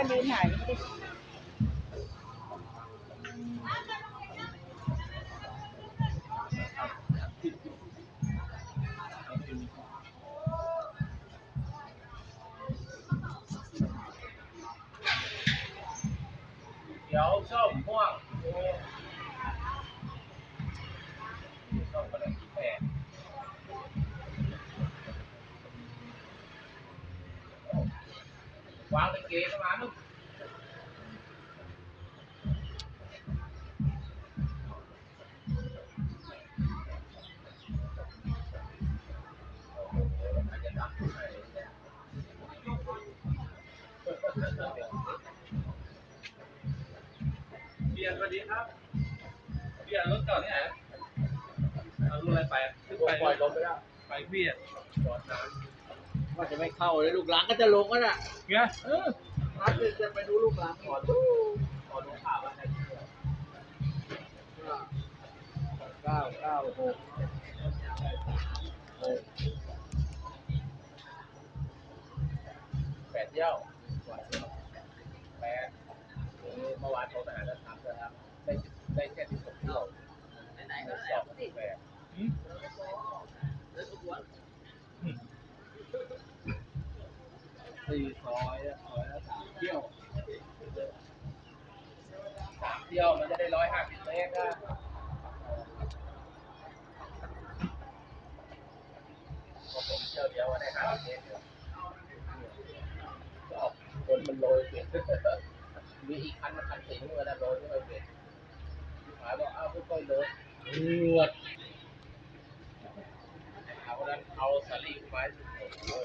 ก็ยืนถ่ายไม่ได้เขียวส้มม่วงส้มก็เลยแปด วางเป็นเกมประมาณนู้นเบียร์สวัสดีครับเบียร์รถจอดที่ไหนเอารถอะไรไปอะขึ้นไปปล่อยลมไปแล้วไปเบียร์จอดนาน ว่าจะไม่เข้าเลยลูกหลานก็จะลงก็น่ะเงี้ยเออร้านจะไปดูลูกหลานก่อนพอรู้ข่าวว่าจะเก้าเก้าหกหกแปดเที่ยวแปดเมื่อวานโทรไปหาแล้วถามนะครับ ได้ได้แค่ที่ผมเที่ยวไหนๆก็สได้อบแปด สี่ซอยซอยละสามเที่ยวสามเที่ยวมันจะได้ร้อยห้าสิบเมตรนะผมเที่ยวเดียวได้ห้าสิบเมตรเดียวก็คนมันโรยเปลี่ยนมีอีกคันมาคันสิงเวลาโรยไม่ค่อยเปลี่ยนหายบอกเอ้าวค่อยๆโรยเลือดเอานั้นเอาสลิงไว้ส่ไปเลย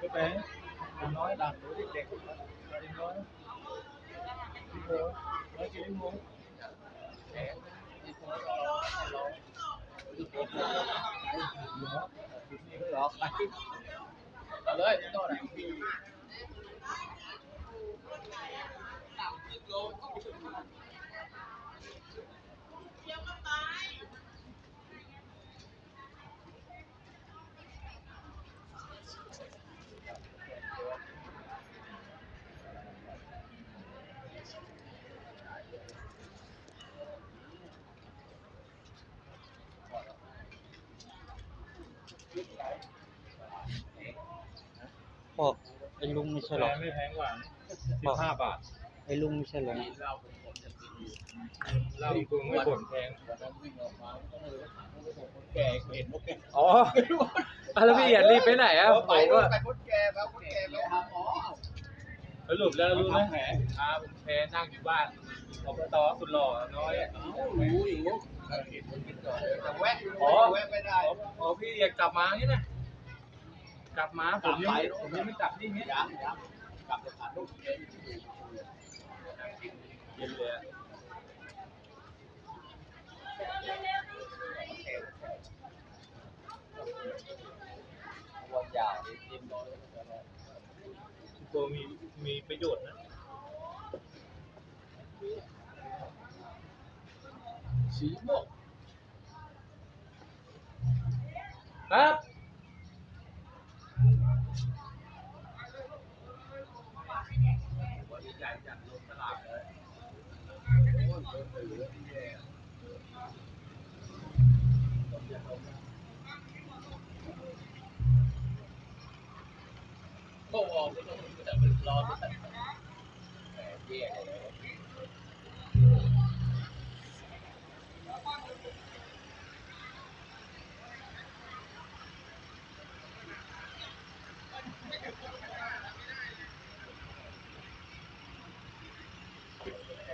ก็ไป เป็นน้อยดังหรือเด็กๆเป็นน้อยพี่โมร้อยกิโลโมง แหมที่ผมรอรอ นี่ก็หลอก ไปเอาเลยโน่นน่ะบอกไอ้ลุงไม่ใช่หรแพอกงไม่แพงกว่าสิบห้าบาท ไอ้ลุงไม่ใช่หรอกมีเหล้าผมผมจะกินอยู่เหล้าอีกคุณไม่บ่นแพงวันนั้นวิ่งออกมาก็เลยถามว่าผมคนแก่เห็นว่าแก่อ๋อแล้วพี่เอียดรีบไปไหนอะไปผมด้วยว่าไปคนแก่ไปคนแก่ไปหาหมอสรุปแล้วรู้ไหมแผลอาผมแพ้นั่งอยู่บ้านอบตสุดหล่อน้อยอะรู้อยู่เห็นคนกินก่อนแต่แวะแวะไม่ได้อ๋ออ๋อพี่อยากกลับมางี้นะ กลับมาผมยังไม่ผมยังไม่กลับที่นี้ยังยังกลับไปหาลูกเย็นเย็นเลยอะวันยาวจิ้มน้อยตัวมีมีประโยชน์นะสีม่วงครับ ใหญ่จัดลงตลาดเลย โอ้โหไม่ต้องแต่มันรอ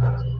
คัน